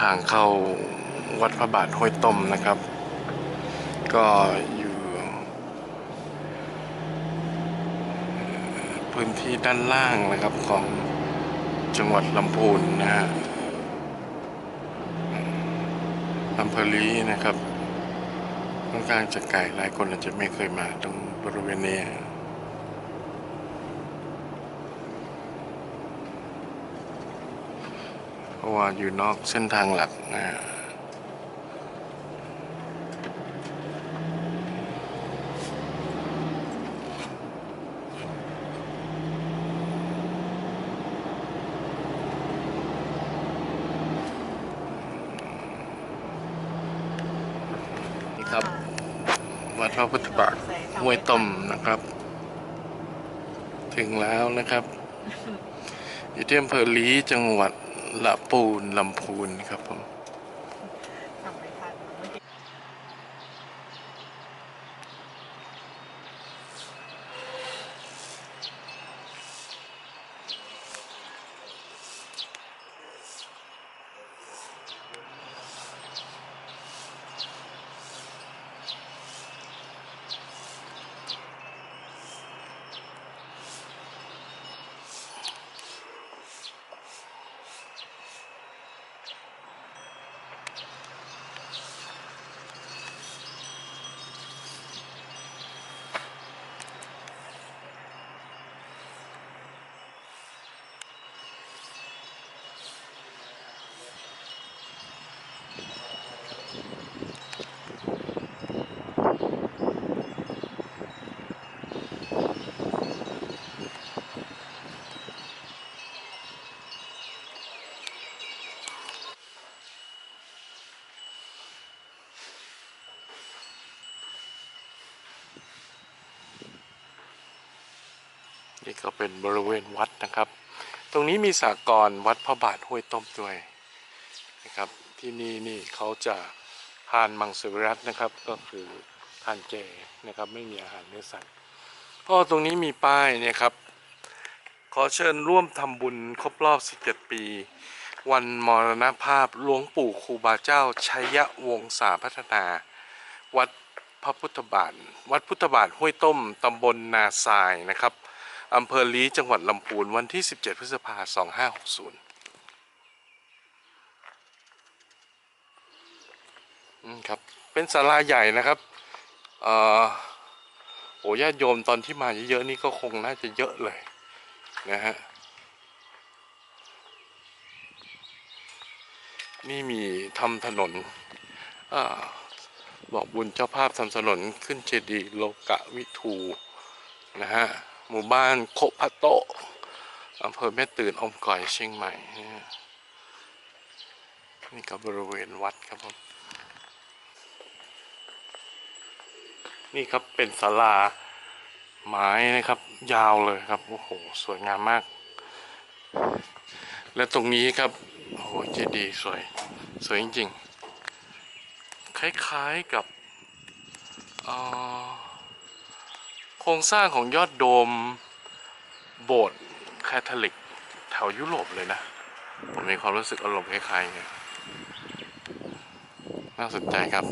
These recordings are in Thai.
ทางเข้าวัดพระบาทห้วยต้มนะครับ ก็อยู่ พื้นที่ด้านล่างนะครับของจังหวัดลำพูนนะฮะอำเภอลีนะครับค่อนข้างจะไกลหลายคนอาจจะไม่เคยมาตรงบริเวณนี้ เพราะว่าอยู่นอกเส้นทางหลักนะฮะนี่ครับวัดพระพุทธบาทห้วยต้มนะครับ ถึงแล้วนะครับ อยู่ที่อำเภอลีจังหวัด ละปูนลำพูนครับผม นี่ก็เป็นบริเวณวัดนะครับ ตรงนี้มีสากรวัดพระบาทห้วยต้มด้วยนะครับที่นี่นี่เขาจะทานมังสวิรัตนะครับ ก็คือทานเจนะครับไม่มีอาหารเนื้อสัตว์ก็ตรงนี้มีป้ายเนี่ยครับ ขอเชิญร่วมทำบุญครบรอบ 17 ปี วันมรณภาพหลวงปู่ครูบาเจ้าชัยวงศาพัฒนา วัดพระพุทธบาท วัดพุทธบาทห้วยต้มตำบลนาทรายนะครับ อำเภอลีจังหวัดลำพูนวันที่ 17 พฤษภาคม 2560อืมครับ เป็นศาลาใหญ่นะครับเอ่อโอ้ญาติโยมตอนที่มาเยอะๆนี่ก็คงน่าจะเยอะเลยนะฮะนี่มีทำถนนอบอกบุญเจ้าภาพทำถนนขึ้นเจดีย์โลกะวิทูนะฮะ หมู่บ้านโคพะโตะอำเภอแม่ตื่นอมก่อยเชียงใหม่ นี่ก็บริเวณวัดครับผม นี่ครับเป็นศาลาไม้นะครับ ยาวเลยครับ โอ้โห สวยงามมาก และตรงนี้ครับ โอ้โหเจดีย์สวย สวยจริง ๆ คล้าย ๆกับอ่อ รงสร้างของยอดโดมโบสถ์แคทอลิกแถวยุโรปเลยนะ ผมมีความรู้สึกอารมณ์คล้ายๆไงน่าสนใจครับ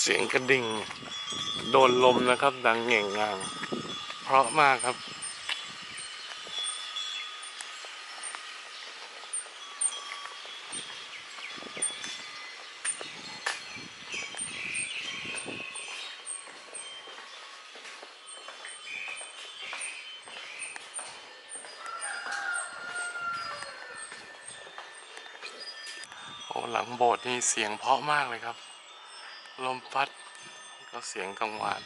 เสียงกระดิ่ง โดนลมนะครับ ดังแง่งงาง เพราะมากครับ โอ้หลังโบสถ์นี่เสียงเพราะมากเลยครับ ลมพัดก็เสียงกังวาน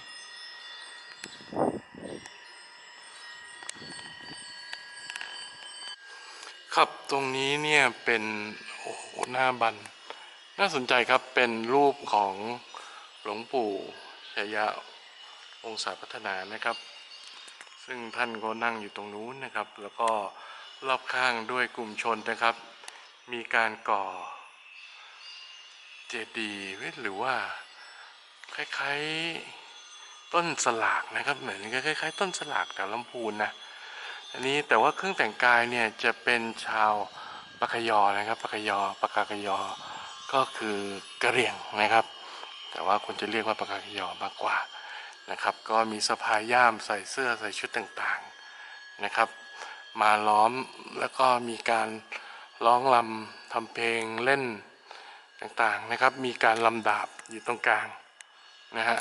ครับตรงนี้เนี่ยเป็นโอ้โหหน้าบัน น่าสนใจครับเป็นรูปของหลวงปู่ชยะองศาพัฒนานะครับ ซึ่งท่านก็นั่งอยู่ตรงนู้นนะครับ แล้วก็รอบข้างด้วยกลุ่มชนนะครับ มีการก่อเจดีย์หรือว่า คล้ายๆต้นสลากนะครับเหมือนคล้ายๆ ต้นสลากแถวลำพูนนะอันนี้แต่ว่าเครื่องแต่งกายเนี่ยจะเป็นชาวปากยอนะครับปากยอปากกากยอ ก็คือกระเรียงนะครับ แต่ว่าคนจะเรียกว่าปากกากยอมากกว่านะครับ ก็มีสะพายย่ามใส่เสื้อใส่ชุดต่างๆนะครับ มาล้อมแล้วก็มีการร้องลำทำเพลงเล่นต่างๆนะครับ มีการลำดาบอยู่ตรงกลาง นะฮะ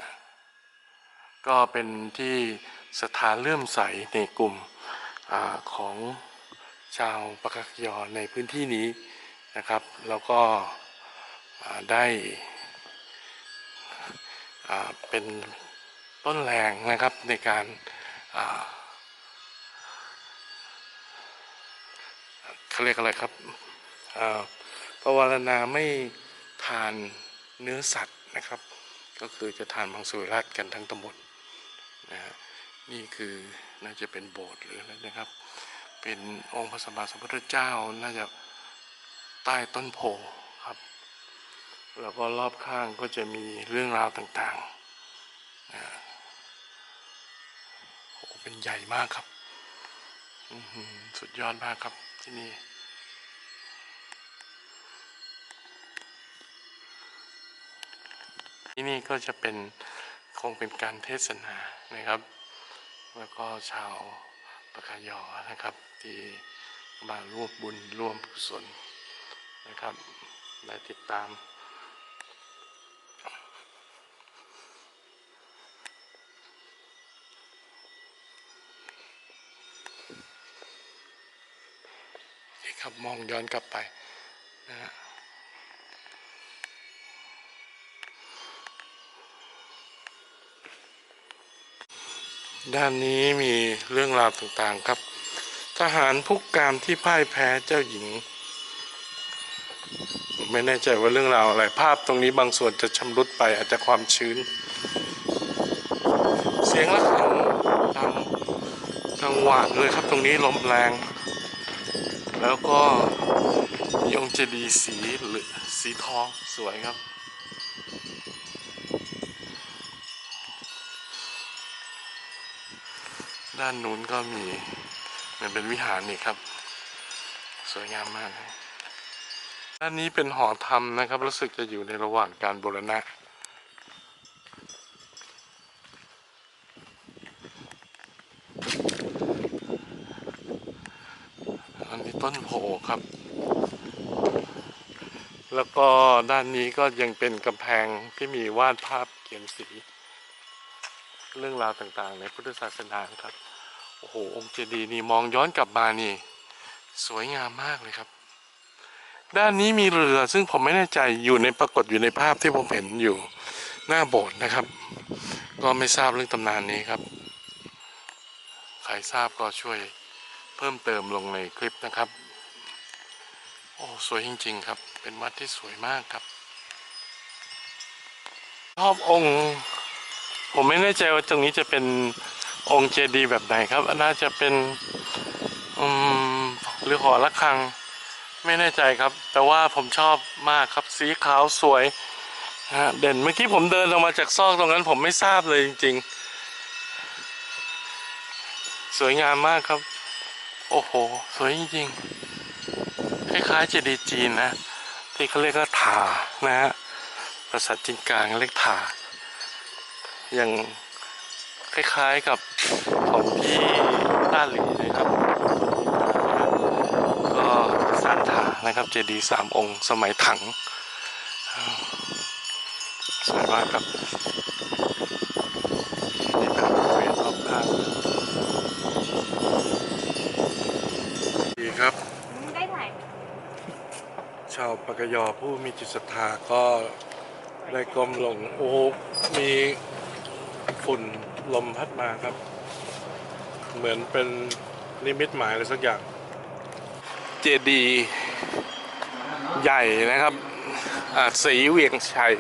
ก็เป็นที่ศรัทธาเลื่อมใสในกลุ่มอของชาวปากกยอในพื้นที่นี้นะครับ แล้วก็ได้เป็นต้นแรงนะครับในการาเขาเรียกอะไรครับอ่าวารณาไม่ทานเนื้อสัตว์นะครับ ก็คือจะทานมังสวิรัตกันทั้งตำบลนะฮะนี่คือน่าจะเป็นโบสถ์หรืออะไรนะครับ เป็นองค์พระสัมมาสัมพุทธเจ้าน่าจะใต้ต้นโพครับ แล้วก็รอบข้างก็จะมีเรื่องราวต่างๆนะฮะโอ้เป็นใหญ่มากครับอื้อหือสุดยอดมากครับที่นี่ ที่นี่ก็จะเป็นคงเป็นการเทศนานะครับ แล้วก็ชาวปากกายอนะครับ ที่มาร่วมบุญร่วมกุศลนะครับได้ติดตามนี่ครับมองย้อนกลับไปนะฮะ ด้านนี้มีเรื่องราวต่างๆครับ ทหารผู้กามที่พ่ายแพ้เจ้าหญิง ผมไม่แน่ใจว่าเรื่องราวอะไร ภาพตรงนี้บางส่วนจะชำรุดไปอาจจะความชื้น เสียงระฆังดังกังหวานเลยครับตรงนี้ลมแรง แล้วก็มีองเจดีสีเหลือสีทองสวยครับ ด้านนู้นก็มีเหมือนเป็นวิหารนี่ครับ สวยงามมากด้านนี้เป็นหอธรรมนะครับ รู้สึกจะอยู่ในระหว่างการบูรณะอันนี้ต้นโพครับ แล้วก็ด้านนี้ก็ยังเป็นกำแพงที่มีวาดภาพเขียนสี เรื่องราวต่างๆ ในพุทธศาสนาครับ หองค์เจดีย์นี่มองย้อนกลับมานี่ สวยงามมากเลยครับ ด้านนี้มีเรือซึ่งผมไม่แน่ใจอยู่ในปรากฏอยู่ในภาพที่ผมเห็นอยู่หน้าโบสถ์นะครับ ก็ไม่ทราบเรื่องตำนานนี้ครับ ใครทราบก็ช่วยเพิ่มเติมลงในคลิปนะครับ โอ้สวยจริง ๆ ครับ เป็นวัดที่สวยมากครับชอบองค์ ผมไม่แน่ใจว่าตรงนี้จะเป็น องค์เจดีย์แบบไหนครับ น่าจะเป็นอืมหรือหอระฆัง ไม่แน่ใจครับ แต่ว่าผมชอบมากครับสีขาวสวยฮะเด่นเมื่อกี้ผมเดินออกมาจากซอกตรงนั้นผมไม่ทราบเลยจริง ๆ สวยงามมากครับ โอ้โห สวยจริงๆ คล้ายๆเจดีย์จีนนะ ที่เขาเรียกว่าถานะฮะภาษาจีนกลางเรียกถาอยัง คล้ายๆกับของที่ต้าหลีนะครับ ก็สร้างถานนะครับ เจดีย์สามองค์สมัยถังสวยมากครับนี่ครับบริเวณรอบข้างดีครับ ได้ถ่ายชาวปากยอผู้มีจิตศรัทธาก็ได้ก้มลง โอ้ มีฝุ่น ลมพัดมาครับ เหมือนเป็นนิมิตหมายอะไรสักอย่าง เจดีย์ใหญ่นะครับสีเวียงชัย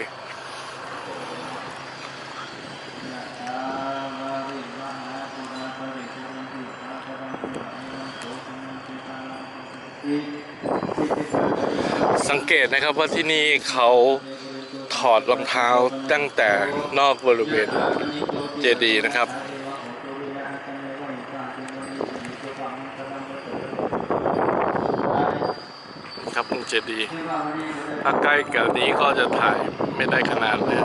สังเกตนะครับว่าที่นี่เขาถอดรองเท้าตั้งแต่นอกบริเวณ เจดีย์นะครับ ครับเจดีย์ถ้าใกล้กับนี้ก็จะถ่ายไม่ได้ขนาดเลย